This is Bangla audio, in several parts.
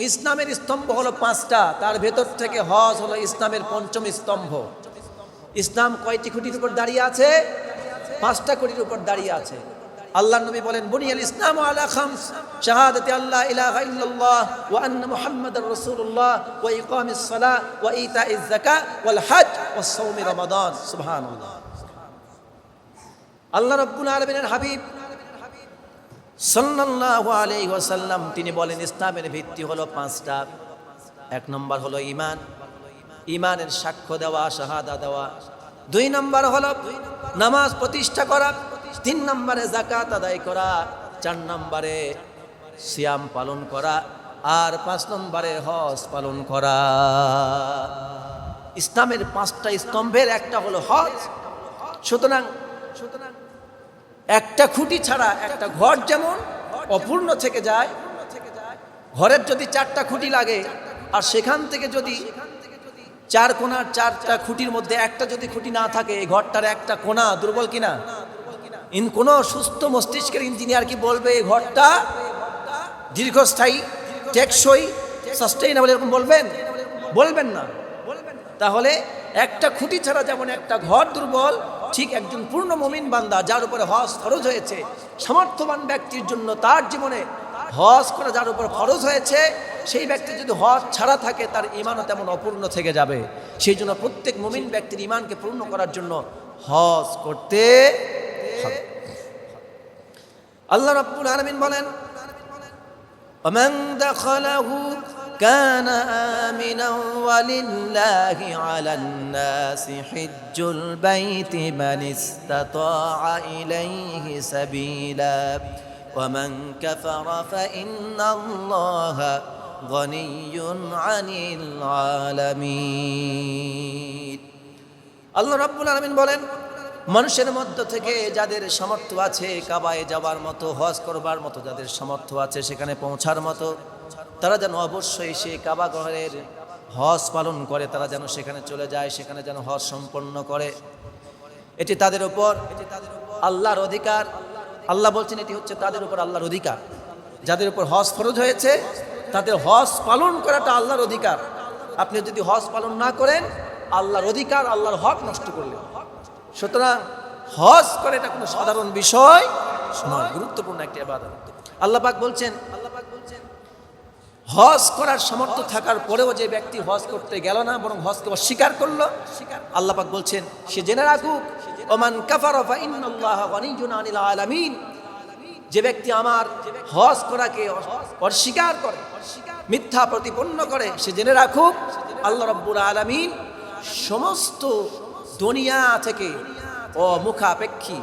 ইসলামের স্তম্ভ হলো পাঁচটা, তার ভেতর থেকে হজ হলো ইসলামের পঞ্চম স্তম্ভ। ইসলাম কয়টি খুঁটির উপর দাঁড়িয়ে আছে? পাঁচটা খুঁটির উপর দাঁড়িয়ে আছে। আল্লাহ নবী বলেন, বুনিয়াল ইসলাম আলা খামস, শাহাদাতি আল্লাহ ইলাহা ইল্লাল্লাহ ওয়া আন্না মুহাম্মাদার রাসূলুল্লাহ ওয়া ইকামিস সালাহ ওয়া ইতাইজ যাকাত ওয়াল হজ ওয়া সাওমি রমাদান। সুবহানাল্লাহ। আল্লাহ রাব্বুল আলামিনের হাবিব সাল্লাল্লাহু আলাইহি ওয়াসাল্লাম, তিনি বলেন, ইসলামের ভিত্তি হলো পাঁচটা। এক নম্বর হলো ইমান ঈমানের সাক্ষ্য দেওয়া, শাহাদা দেওয়া। দুই নম্বর হলো নামাজ প্রতিষ্ঠা করা। তিন নম্বরে জাকাত আদায় করা। চার নম্বরে সিয়াম পালন করা। আর পাঁচ নম্বরে হজ পালন করা। ইসলামের পাঁচটা স্তম্ভের একটা হলো হজ। সুতরাং সুতরাং একটা খুঁটি ছাড়া একটা ঘর যেমন অপূর্ণ থেকে যায়, ঘরের যদি চারটা খুঁটি লাগে, আর সেখান থেকে যদি চার কোনার চারটা খুঁটির মধ্যে একটা যদি খুঁটি না থাকে, এই ঘরটার একটা কোনা দুর্বল কিনা? ইন কোনো সুস্থ মস্তিষ্কের ইঞ্জিনিয়ার কি বলবে এই ঘরটা দীর্ঘস্থায়ী, টেকসই সাস্টেইনেবল এরকম বলবেন? বলবেন না। তাহলে একটা খুঁটি ছাড়া যেমন একটা ঘর দুর্বল ঠিক একজন পূর্ণ মমিন বান্দা যার উপরে হজ ফরজ হয়েছে সামর্থ্যবান ব্যক্তির জন্য তার জীবনে হজ করা যার উপর ফরজ হয়েছে সেই ব্যক্তি যদি হজ ছাড়া থাকে তার ইমানও তেমন অপূর্ণ থেকে যাবে সেই জন্য প্রত্যেক মমিন ব্যক্তির ইমানকে পূর্ণ করার জন্য হজ করতে হবে আল্লাহ রাব্বুল আলামিন বলেন ومن دخله كان آمنا ولله على الناس حج البيت من استطاع إليه سبيلا ومن كفر فإن الله غني عن العالمين আল্লাহ রাব্বুল আলামিন বলেন মানুষের মধ্য থেকে যাদের সামর্থ্য আছে কাবায় যাবার মতো হজ করবার মতো যাদের সামর্থ্য আছে সেখানে পৌঁছার মতো তারা যেন অবশ্যই সে কাবা ঘরের হজ পালন করে, তারা যেন সেখানে চলে যায়, সেখানে যেন হজ সম্পন্ন করে। এটি তাদের উপর আল্লাহর অধিকার। আল্লাহ বলছেন এটি হচ্ছে তাদের উপর আল্লাহর অধিকার। যাদের উপর হজ ফরজ হয়েছে, তাদের হজ পালন করাটা আল্লাহর অধিকার। আপনি যদি হজ পালন না করেন, আল্লাহর অধিকার, আল্লাহর হক নষ্ট করলেন। সুতরাং হজ করে এটা কোনো সাধারণ বিষয় নয়, গুরুত্বপূর্ণ একটি আবাদত। আল্লাহ পাক বলছেন হজ করার সামর্থ্য থাকার পরেও যে ব্যক্তি হজ করতে গেল না, বরং হজকে অস্বীকার করল আল্লাহ পাক বলছেন, সে জেনে রাখুক, ওমান আলামিন। যে ব্যক্তি আমার হজ করাকে অস্বীকার করে, মিথ্যা প্রতিপন্ন করে, সে জেনে রাখুক, আল্লাহ রব্বুল আলামিন সমস্ত দুনিয়া থেকে ও মুখাপেক্ষী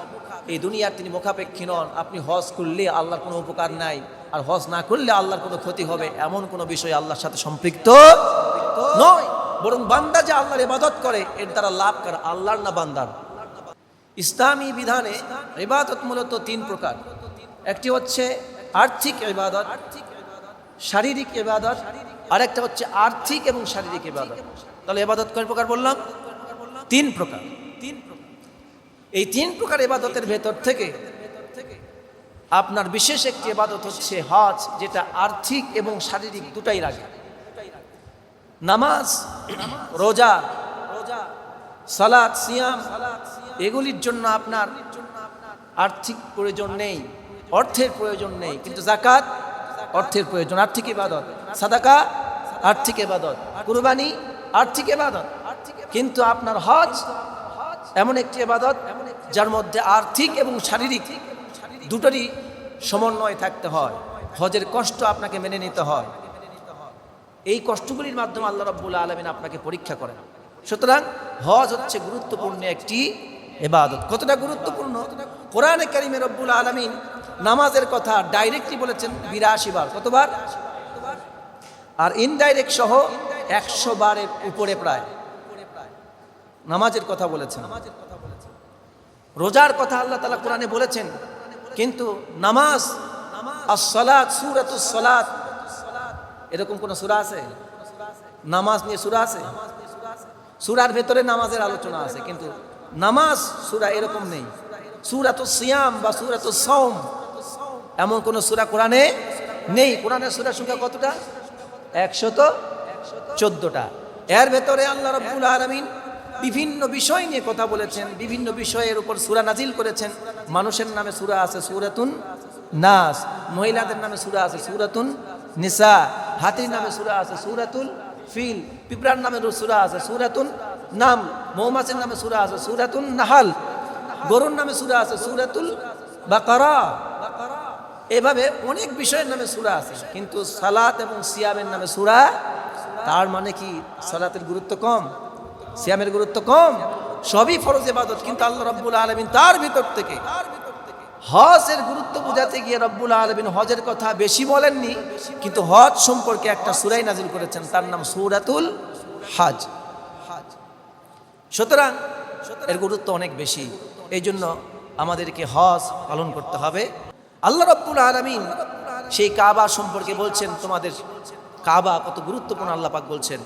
এই দুনিয়ার তিনি মুখাপেক্ষী নন। আপনি হজ করলে আল্লাহর কোনো উপকার নাই। আর হজ না করলে আল্লাহর কোনো ক্ষতি হবে। এমন কোনো বিষয় আল্লাহর সাথে সম্পৃক্ত নয়। বরং বান্দা যে আল্লাহর ইবাদত করে, এর দ্বারা লাভ করে? আল্লাহর না বান্দার? ইসলামী বিধানে ইবাদত মূলত তিন প্রকার। একটি হচ্ছে আর্থিক ইবাদত, শারীরিক ইবাদত, আরেকটা হচ্ছে আর্থিক এবং শারীরিক ইবাদত। তাহলে ইবাদত কয় প্রকার বললাম? তিন প্রকার। তিন প্রকার এই তিন প্রকার ইবাদতের ভেতর থেকে আপনার বিশেষ একটি ইবাদত হচ্ছে হজ, যেটা আর্থিক এবং শারীরিক দুটাই রাখে নামাজ, রোজা রোজা সালাদ সিয়াম, এগুলির জন্য আপনার আর্থিক প্রয়োজন নেই, অর্থের প্রয়োজন নেই, কিন্তু জাকাত অর্থের প্রয়োজন। আর্থিক ইবাদত, সাদাকা আর্থিক ইবাদত, কুরবানি আর্থিক এবাদত কিন্তু আপনার হজ এমন একটি ইবাদত যার মধ্যে আর্থিক এবং শারীরিক দুটোরই সমন্বয় থাকতে হয়। হজের কষ্ট আপনাকে মেনে নিতে হয়। এই কষ্টগুলির মাধ্যমে আল্লাহ রব্বুল আলমিন আপনাকে পরীক্ষা করেন। সুতরাং হজ হচ্ছে গুরুত্বপূর্ণ একটি এবাদত কতটা গুরুত্বপূর্ণ? কোরআনে কারিমে রব্বুল আলমিন নামাজের কথা ডাইরেক্টলি বলেছেন, বিরাশি বার। কতবার? আর ইনডাইরেক্ট সহ একশো বারের উপরে প্রায়। নামাজের কথা বলেছেন। রোজার কথা আল্লাহ তালা কোরআনে বলেছেন, কিন্তু নামাজ আর সলাৎ সুরাতুস সলাৎ এরকম কোন সুরা আছে? নামাজ নিয়ে সুরা আছে? সুরার ভেতরে নামাজের আলোচনা আছে, কিন্তু নামাজ সুরা এরকম নেই। সুরাত সিয়াম বা সুরাত সৌম এমন কোন সুরা কোরআনে নেই। কোরআনের সুরা সংখ্যা কতটা? একশত চোদ্দটা। এর ভেতরে আল্লাহ রব্বুল আলমিন বিভিন্ন বিষয় নিয়ে কথা বলেছেন, বিভিন্ন বিষয়ের উপর সুরা নাজিল করেছেন। মানুষের নামে সুরা আছে সুরাতুন নাস, মহিলাদের নামে সুরা আছে সুরাতুন নিসা, হাতির নামে সুরা আছে সুরাতুল ফিল, পিঁপড়ার নামে সুরা আছে সুরাতুন নাম, মৌমাছির নামে সুরা আছে সুরাতুন নাহাল, গরুর নামে সুরা আছে সুরাতুল বাকারা। এভাবে অনেক বিষয়ের নামে সুরা আছে, কিন্তু সালাত এবং সিয়ামের নামে সুরা, তার মানে কি? সালাতের গুরুত্ব কম। সিয়ামের গুরুত্ব কম, সবই ফরজ ইবাদত, কিন্তু আল্লাহ রব্বুল আলমিন তার ভিতর থেকে হজের গুরুত্ব বোঝাতে গিয়ে রব্বুল আলমিন হজের কথা বেশি বলেননি, কিন্তু হজ সম্পর্কে একটা সুরাই নাজিল করেছেন, তার নাম সুরাতুল হাজ। সুতরাং এর গুরুত্ব অনেক বেশি এই জন্য আমাদেরকে হজ পালন করতে হবে। আল্লাহ রব্বুল আলমিন সেই কাবা সম্পর্কে বলছেন, তোমাদের কাবা কত গুরুত্বপূর্ণ, আল্লাহ পাক বলছেন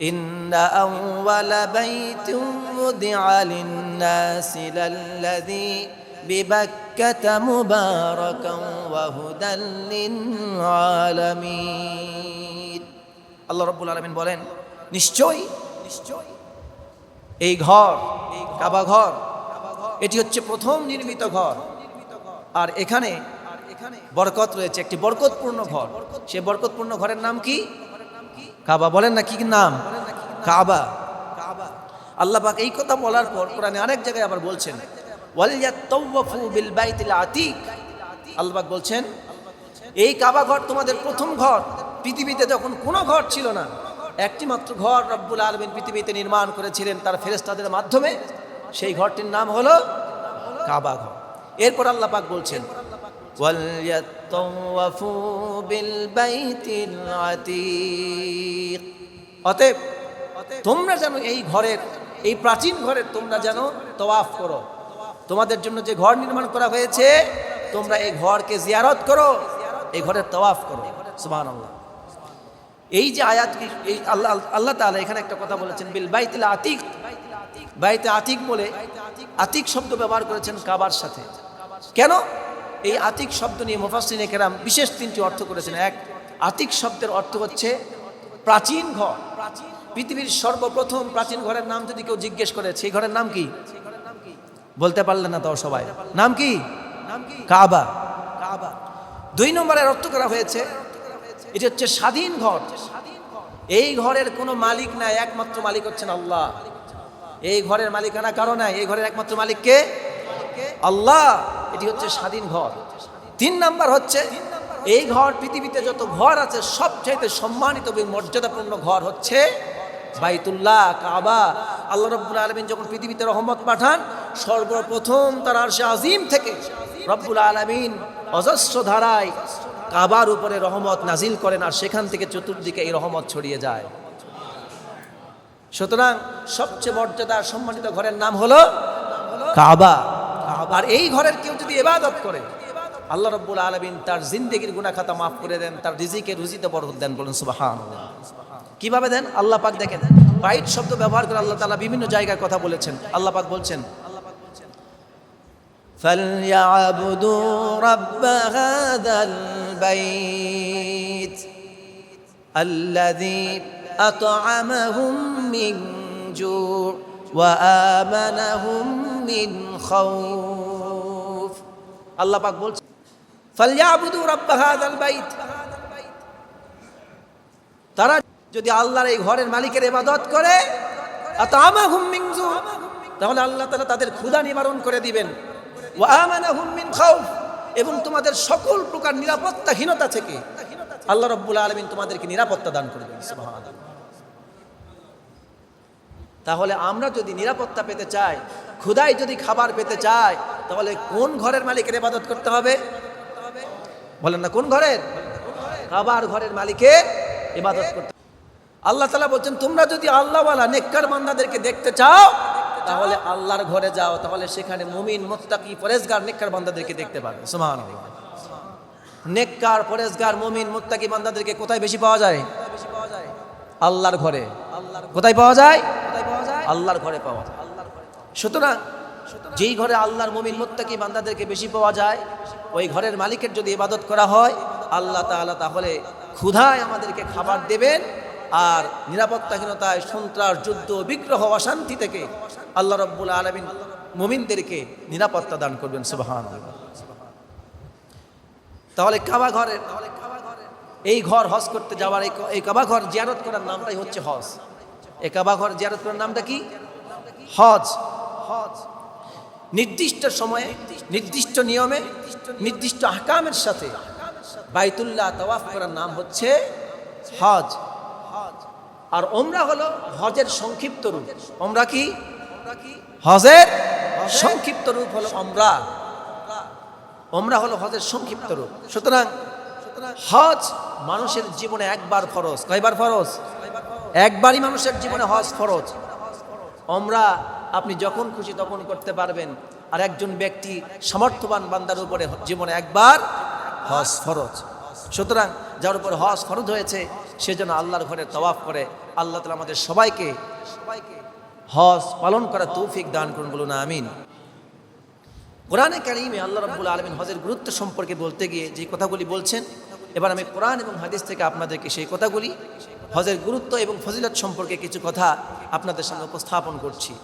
إن أول بيت وضع للناس للذي ببكة مباركا وهدى للعالمين আল্লাহ রব্বুল আলমিন বলেন নিশ্চয়ই নিশ্চয়ই এই ঘর এই কাবা ঘর এটি হচ্ছে প্রথম নির্মিত ঘর আর এখানে বরকত রয়েছে একটি বরকতপূর্ণ ঘর সে বরকতপূর্ণ ঘরের নাম কি কাবা বলেন না কি নাম? কাবা। আল্লাহ পাক এই কথা বলার পর কোরআনে অনেক জায়গায় আবার বলছেন আল্লাহ বলছেন, এই কাবা ঘর তোমাদের প্রথম ঘর। পৃথিবীতে যখন কোনো ঘর ছিল না, একটি মাত্র ঘর রব্বুল আলমিন পৃথিবীতে নির্মাণ করেছিলেন তার ফেরেস্তাদের মাধ্যমে। সেই ঘরটির নাম হলো কাবা ঘর। এরপর আল্লাহ পাক বলছেন وَلْيَطَّوَّفُوا بِالْبَيْتِ الْعَتِيقِ অতএব তোমরা যেন এই ঘরের এই প্রাচীন ঘরের তোমরা যেন তওয়াফ করো তোমাদের জন্য যে ঘর নির্মাণ করা হয়েছে তোমরা এই ঘরকে জিয়ারত করো এই ঘরের তওয়াফ করো সুবহানাল্লাহ এই যে আয়াত এই আল্লাহ আল্লাহ তাআলা এখানে একটা কথা বলেছেন বিল বাইতিল আতিক বাইতে আতিক বলে আতিক শব্দ ব্যবহার করেছেন কাবার সাথে কেন এই আতিক শব্দ নিয়ে মুফাসসিন কেরাম বিশেষ তিনটি অর্থ করেছেন। এক, আতিক শব্দের অর্থ হচ্ছে প্রাচীন ঘর। পৃথিবীর সর্বপ্রথম প্রাচীন ঘরের নাম যদি কেউ জিজ্ঞেস করে, সেই ঘরের নাম কি? বলতে পারলেন না তাও সবাই। নাম কি? কাবা। দুই নম্বরের অর্থ করা হয়েছে, এটি হচ্ছে স্বাধীন ঘর। এই ঘরের কোনো মালিক নাই, একমাত্র মালিক হচ্ছেন আল্লাহ। এই ঘরের মালিকানা কারও নাই? এই ঘরের একমাত্র মালিক কে? আল্লাহ। এটি হচ্ছে স্বাধীন ঘর। তিন নাম্বার হচ্ছে, এই ঘর পৃথিবীতে যত ঘর আছে, সবচাইতে সম্মানিত এবং মর্যাদাপূর্ণ ঘর হচ্ছে বাইতুল্লাহ, কাবা। আল্লাহ রব্বুল আলমিন যখন পৃথিবীতে রহমত পাঠান, সর্বপ্রথম তার আরশে আজিম থেকে রব্বুল আলমিন অজস্র ধারায় কাবার উপরে রহমত নাজিল করেন আর সেখান থেকে চতুর্দিকে এই রহমত ছড়িয়ে যায়। সুতরাং সবচেয়ে মর্যাদা সম্মানিত ঘরের নাম হলো কাবা। আর এই ঘরের কেউ যদি এবাদত করে আল্লাহ রব্বুল আলমিন তার জিন্দেগির গুণাখাতা মাফ করে দেন তার রিজিকে রুজিতে বরকত দেন বলেন সুবাহান কিভাবে দেন আল্লাহ পাক দেখেন বাইট শব্দ ব্যবহার করে আল্লাহ তালা বিভিন্ন জায়গায় কথা বলেছেন আল্লাহ পাক বলছেন فليعبدوا رب هذا البيت الذي أطعمهم من جوع وآمنهم من خوف আল্লাহ পাক বলছে ফালিয়াবুদু রাব্বা হাযাল বাইত তারা যদি আল্লাহর এই ঘরের মালিকের ইবাদত করে আতামাহুম মিন জু তাহলে আল্লাহ তাআলা তাদের ক্ষুধা নিবারণ করে দিবেন ওয়া আমানাহুম মিন খাউফ এবং তোমাদের সকল প্রকার নিরাপত্তাহীনতা থেকে আল্লাহ রাব্বুল আলামিন তোমাদেরকে নিরাপত্তা দান করে দিবেন সুবহানাল্লাহ তাহলে আমরা যদি নিরাপত্তা পেতে চাই, ক্ষুদায় যদি খাবার পেতে চাই, তাহলে কোন ঘরের মালিকের ইবাদত করতে হবে? বলেন না, কোন ঘরের? কাবার ঘরের মালিকের ইবাদত করতে আল্লাহ তালা বলছেন, তোমরা যদি আল্লাহওয়ালা, নেককার বান্দাদেরকে দেখতে চাও, তাহলে আল্লাহর ঘরে যাও, তাহলে সেখানে মুমিন, মোত্তাকি পরেজগার নেককার বান্দাদেরকে দেখতে পাবে। সুমান নেককার পরেজগার মুমিন, মোত্তাকি বান্দাদেরকে কোথায় বেশি পাওয়া যায়? আল্লাহর ঘরে। কোথায় পাওয়া যায়? আল্লাহর ঘরে পাওয়া যায়। সুতরাং যেই ঘরে আল্লাহর মমিন মোত্তাকি বান্দাদেরকে বেশি পাওয়া যায়, ওই ঘরের মালিকের যদি ইবাদত করা হয়, আল্লাহ তাআলা তাহলে ক্ষুধায় আমাদেরকে খাবার দেবেন আর নিরাপত্তাহীনতায় সন্ত্রাস, যুদ্ধ, বিগ্রহ, অশান্তি থেকে আল্লাহ রব্বুল আলমিন মুমিনদেরকে নিরাপত্তা দান করবেন সুবাহান তাহলে কাবা ঘরের, এই ঘর হজ করতে যাওয়ার এই কাবা ঘর জিয়ারত করার নামটাই হচ্ছে হজ। এই কাবা ঘর জিয়ারত করার নামটা কি? হজ। হজ নির্দিষ্ট সময়ে, নির্দিষ্ট নিয়মে, নির্দিষ্ট আহকামের সাথে বাইতুল্লাহ তাওয়াফ করার নাম হচ্ছে হজ। আর ওমরা হলো হজের সংক্ষিপ্ত রূপ। ওমরা কি? হজের সংক্ষিপ্ত রূপ হলো ওমরা ওমরা হলো হজের সংক্ষিপ্ত রূপ। সুতরাং হজ মানুষের জীবনে একবার ফরজ। কয়বার ফরজ? একবারই মানুষের জীবনে হজ ফরজ। ওমরা আপনি যখন খুশি তখন করতে পারবেন। আর একজন ব্যক্তি সামর্থ্যবান বান্দার উপরে জীবনে একবার হজ ফরজ। সুতরাং যার উপর হজ ফরজ হয়েছে, সে যেন আল্লাহর ঘরে তওয়াফ করে। আল্লাহ তালা আমাদের সবাইকে হজ পালন করা তৌফিক দান করুন বলুন, আমিন। কোরআনে কারিমে আল্লাহ রাব্বুল আলমিন হজের গুরুত্ব সম্পর্কে বলতে গিয়ে যে কথাগুলি বলছেন এবার আমি কোরআন এবং হাদিস থেকে আপনাদেরকে সেই কথাগুলি, হজের গুরুত্ব এবং ফজিলত সম্পর্কে কিছু কথা আপনাদের সামনে উপস্থাপন করছি।